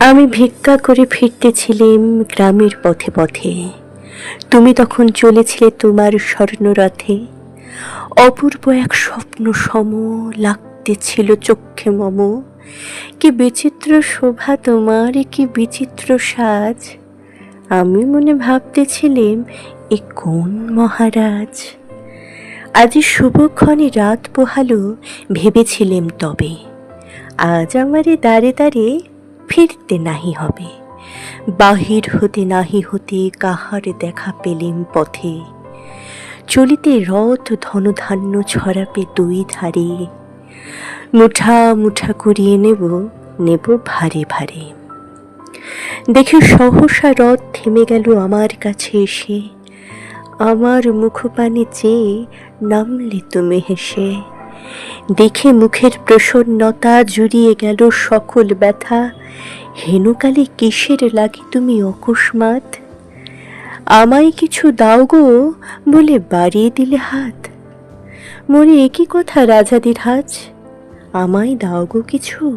আমি ভিক্ষা করে ফিরতেছিলাম গ্রামের পথে পথে। তুমি তখন চলেছিলে তোমার স্বর্ণরথে। অপূর্ব এক স্বপ্ন সম লাগতেছিল চক্ষে মম। কি বিচিত্র শোভা তোমার, কি বিচিত্র সাজ। আমি মনে ভাবতেছিলাম, এ কোন মহারাজ? আজি শুভক্ষণে রাত পোহালো, ভেবেছিলেম তবে। আজ আমারে দাঁড়ে দাঁড়ে ফিরতে নাহি হবে। বাহির হতে নাহি হতে কাহার দেখা পেলেম পথে। চলিতে রথ ধনধান্য ছড়াপে দুই ধারে। মুঠা মুঠা করিয়ে নেব নেব ভারে ভারে। দেখে সহসা রথ থেমে গেল আমার কাছে এসে। আমার মুখপানে চেয়ে নামলে তুমি হেসে। দেখে মুখের প্রসন্নতা জুড়িয়ে গেল সকল ব্যথা। হেনুকালে কিসের লাগে তুমি অকস্মাত আমায় কিছু দাও গো বলে বাড়িয়ে দিলে হাত। মনে একই কথা রাজাদের হাজ আমায় দাও গো কিছু।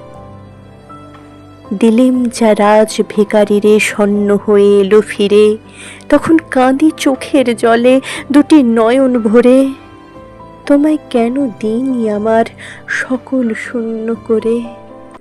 দিলেম যা রাজ ভিকারিরে সন্ন হয়ে এলো ফিরে, তখন কাঁদি চোখের জলে দুটি নয়ন ভরে। তোমায় কেন দিনই আমার সকল শূন্য করে?